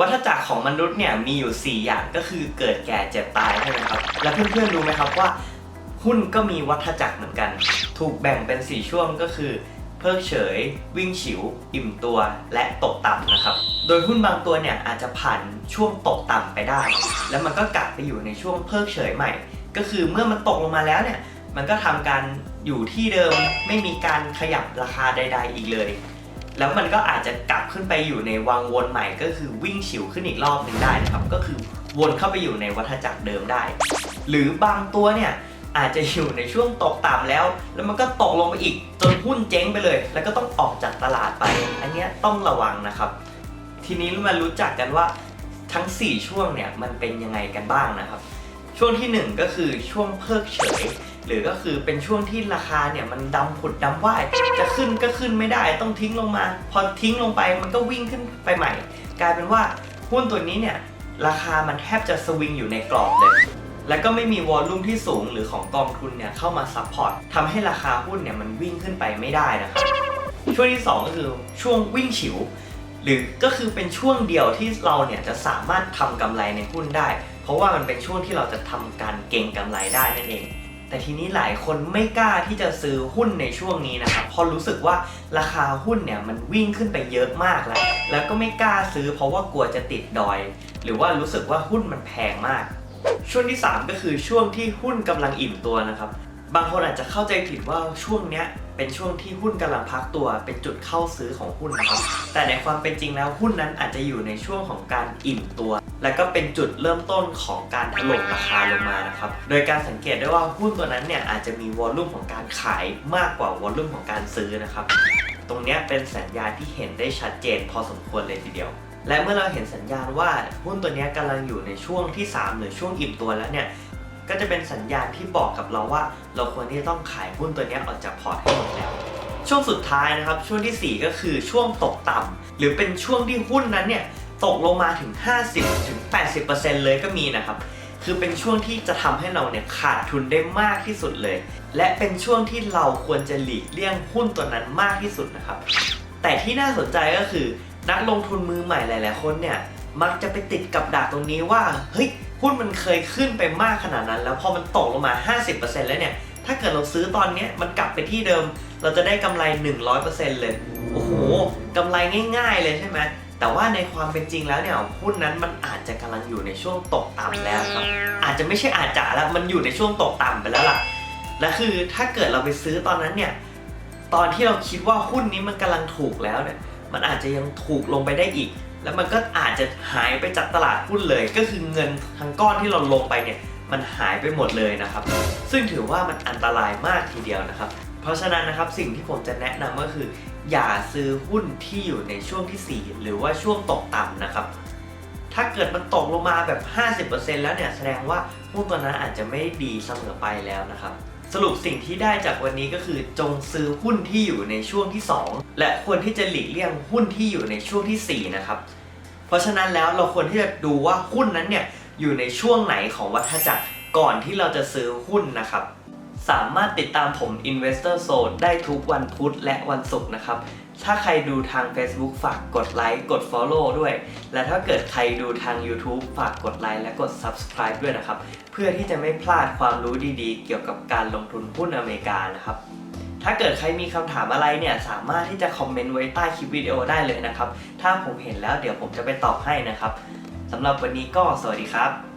วัฏจักรของมนุษย์เนี่ยมีอยู่ 4 อย่างก็คือเกิดแก่เจ็บตายใช่ไหมครับ แล้วเพื่อนๆรู้ไหมครับว่า หุ้นก็มีวัฏจักรเหมือนกัน ถูกแบ่งเป็น 4 ช่วงก็คือ เพิกเฉย วิ่งฉิว อิ่มตัวและตกต่ำนะครับ โดยหุ้นบางตัวเนี่ยอาจจะผ่านช่วงตกต่ำไปได้ แล้วมันก็กลับไปอยู่ในช่วงเพิกเฉยใหม่ ก็คือเมื่อมันตกลงมาแล้วเนี่ยมันก็ทำการอยู่ที่เดิมไม่มีการขยับราคาใด ๆ อีกเลย แล้วมันก็อาจจะกลับขึ้นไปอยู่ในวังวนใหม่ ก็คือวิ่งฉิวขึ้นอีกรอบหนึ่งได้นะครับ ก็คือวนเข้าไปอยู่ในวัฏจักรเดิมได้ หรือบางตัวเนี่ยอาจจะอยู่ในช่วงตกต่ำแล้ว แล้วมันก็ตกลงไปอีกจนหุ้นเจ๊งไปเลย แล้วก็ต้องออกจากตลาดไป อันนี้ต้องระวังนะครับ ทีนี้มารู้จักกันว่าทั้ง 4 ช่วงเนี่ยมันเป็นยังไงกันบ้างนะครับ ช่วงทีหนึ่1 ก็คือช่วงเพิกเฉย หรือก็คือเป็นช่วงที่ราคาเนี่ยมันดำผุดดำว่ายจะขึ้นก็ขึ้นไม่ได้ต้องทิ้งลงมา พอทิ้งลงไปมันก็วิ่งขึ้นไปใหม่ กลายเป็นว่าหุ้นตัวนี้เนี่ยราคามันแทบจะสวิงอยู่ในกรอบเลยแล้วก็ไม่มีวอลลุ่มที่สูงหรือของกองทุนเนี่ยเข้ามาซัพพอร์ตทำให้ราคาหุ้นเนี่ยมันวิ่งขึ้นไปไม่ได้นะครับช่วงที่ 2 ก็คือช่วงวิ่งฉิว หรือก็คือเป็นช่วงเดียวที่เราเนี่ยจะสามารถทำกำไรในหุ้นได้ ราะว่ามันเป็นช่วงที่เราจะทำการเก่งกำไรได้นั่นเอง แต่ทีนี้หลายคนไม่กล้าที่จะซื้อหุ้นในช่วงนี้นะครับเพราะรู้สึกว่าราคาหุ้นเนี่ยมันวิ่งขึ้นไปเยอะมากแล้ว แล้วก็ไม่กล้าซื้อ เพราะว่ากลัวจะติดดอย หรือว่ารู้สึกว่าหุ้นมันแพงมาก ช่วงที่ 3 ก็คือช่วงที่หุ้นกำลังอิ่มตัวนะครับ บางคนอาจจะเข้าใจผิดว่าช่วงเนี้ยเป็นช่วงที่หุ้นกำลังพักตัว เป็นจุดเข้าซื้อของหุ้นนะครับ แต่ในความเป็นจริงแล้วหุ้นนั้นอาจจะอยู่ในช่วงของการอิ่มตัว และก็เป็นจุดเริ่มต้นของการถล่มราคาลงมานะครับ โดยการสังเกตได้ว่าหุ้นตัวนั้นเนี่ยอาจจะมีวอลลุ่มของการขายมากกว่าวอลลุ่มของการซื้อนะครับ ตรงเนี้ยเป็นสัญญาณที่เห็นได้ชัดเจนพอสมควรเลยทีเดียวและเมื่อเราเห็นสัญญาณว่าหุ้นตัวนี้กำลังอยู่ในช่วงที่ 3 หรือช่วงอิ่มตัวแล้วเนี่ย ก็จะเป็นสัญญาณที่บอกกับเราว่า เราควรที่จะต้องขายหุ้นตัวนี้ออกจากพอร์ตให้หมดแล้ว ช่วงสุดท้ายนะครับ ช่วงทีสี่4 ก็คือช่วงตกต่ำหรือเป็นช่วงที่หุ้นนั้นเนี่ยตกลงมาถึง 50-80%เลยก็มีนะครับคือเป็นช่วงที่จะทำให้เราเนี่ยขาดทุนได้มากที่สุดเลย และเป็นช่วงที่เราควรจะหลีกเลี่ยงหุ้นตัวนั้นมากที่สุดนะครับ แต่ที่น่าสนใจก็คือ นักลงทุนมือใหม่หลาย ๆ คนเนี่ยมักจะไปติดกับดักตรงนี้ว่าเฮ้ย หุ้นมันเคยขึ้นไปมากขนาดนั้น แล้วพอมันตกลงมา 50%แล้วเนี่ย ถ้าเกิดเราซื้อตอนนี้มันกลับไปที่เดิม เราจะได้กำไร 100%เลย โอ้โหกำไรง่าย ๆ เลยใช่ไหมแต่ว่าในความเป็นจริงแล้วเนี่ยหุ้นนั้นมันอาจจะกำลังอยู่ในช่วงตกต่ำแล้วครับ อาจจะไม่ใช่อาจจะแล้วมันอยู่ในช่วงตกต่ำไปแล้วล่ะ และคือถ้าเกิดเราไปซื้อตอนนั้นเนี่ยตอนที่เราคิดว่าหุ้นนี้มันกำลังถูกแล้วเนี่ยมันอาจจะยังถูกลงไปได้อีก แล้วมันก็อาจจะหายไปจากตลาดหุ้นเลย ก็คือเงินทั้งก้อนที่เราลงไปเนี่ยมันหายไปหมดเลยนะครับ ซึ่งถือว่ามันอันตรายมากทีเดียวนะครับ เพราะฉะนั้นนะครับสิ่งที่ผมจะแนะนำก็คือ อย่าซื้อหุ้นที่อยู่ในช่วงที่ 4 หรือว่าช่วงตกต่ำนะครับ ถ้าเกิดมันตกลงมาแบบ 50%แล้วเนี่ยแสดงว่าหุ้นตัวนั้นอาจจะไม่ดีเสมอไปแล้วนะครับ สรุปสิ่งที่ได้จากวันนี้ก็คือจงซื้อหุ้นที่อยู่ในช่วงที่ 2 และควรที่จะหลีกเลี่ยงหุ้นที่อยู่ในช่วงทีสี่ 4 นะครับ เพราะฉะนั้นแล้วเราควรที่จะดูว่าหุ้นนั้นเนี่ยอยู่ในช่วงไหนของวัฏจักรก่อนที่เราจะซื้อหุ้นนะครับ สามารถติดตามผม Investor Zone ได้ทุกวันพุธและวันศุกร์นะครับ ถ้าใครดูทาง Facebook ฝากกดไลค์กด Follow ด้วย และถ้าเกิดใครดูทาง YouTube ฝากกดไลค์และกด Subscribe ด้วยนะครับ เพื่อที่จะไม่พลาดความรู้ดีๆ เกี่ยวกับการลงทุนหุ้นอเมริกานะครับ ถ้าเกิดใครมีคำถามอะไรเนี่ย สามารถที่จะคอมเมนต์ไว้ใต้คลิปวิดีโอได้เลยนะครับ ถ้าผมเห็นแล้วเดี๋ยวผมจะไปตอบให้นะครับสำหรับวันนี้ก็สวัสดีครับ